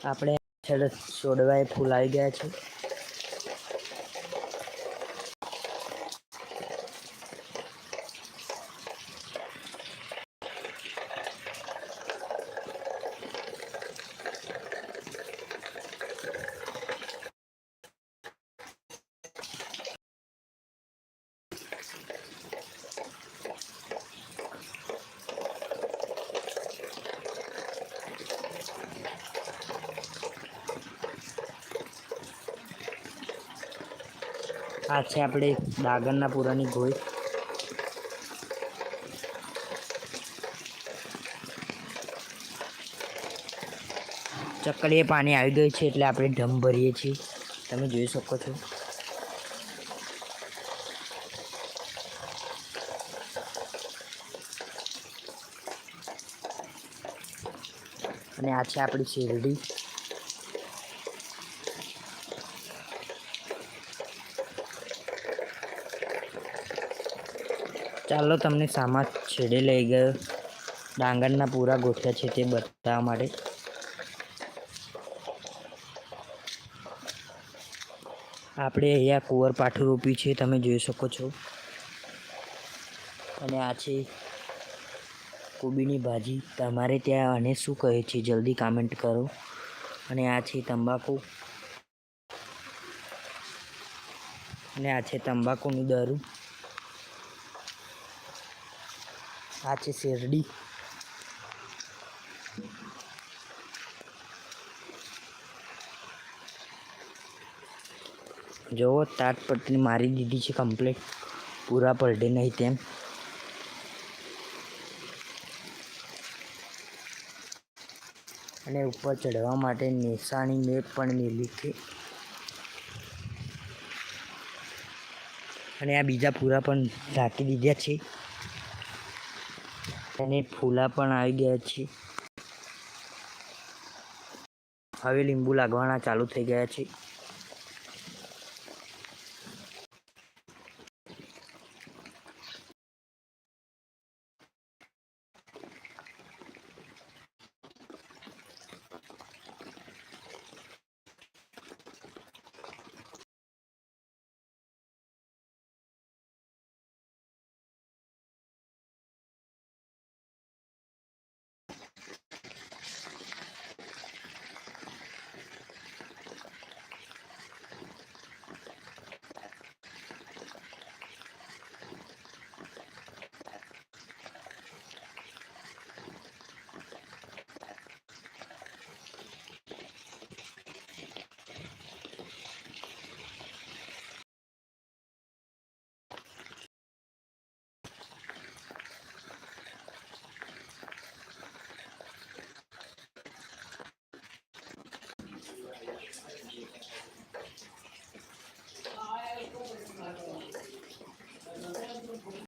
આપણે છેલ્લે છોડવાએ ફૂલ આવી ગયા છે. આ છે આપણે ડાંગરના પૂરાની ગોળ. ચકલીએ પાણી આવી ગયું છે એટલે આપણે ઢમ ભરીએ છીએ. તમે જોઈ શકો છો. અને આ છે આપણી શેરડી. ચાલો તમને સામા છેડે લઈ ગયો. ડાંગરના પૂરા ગોઠ્યા છે તે બતાવવા માટે. આપણે અહીંયા કુંવર પાઠું રોપ્યું છે, તમે જોઈ શકો છો. અને આ છે કોબીની ભાજી. તમારે ત્યાં આને શું કહે છે જલ્દી કામેન્ટ કરો. અને આ છે તંબાકુ. અને આ છે તંબાકુનું દારૂ. આ છે શેરડી. જોવો તાટપટ્ટી મારી દીધી છે કમ્પ્લીટ પૂરા પલટે નહીં તેમ. અને ઉપર ચડવા માટે નિશાની મેપ પણ મેલી છે. અને આ બીજા પૂરા પણ ઢાંકી દીધા છે. અને ફૂલા પણ આવી ગયા છે. હવે લીંબુ લાગવાના ચાલુ થઈ ગયા છે.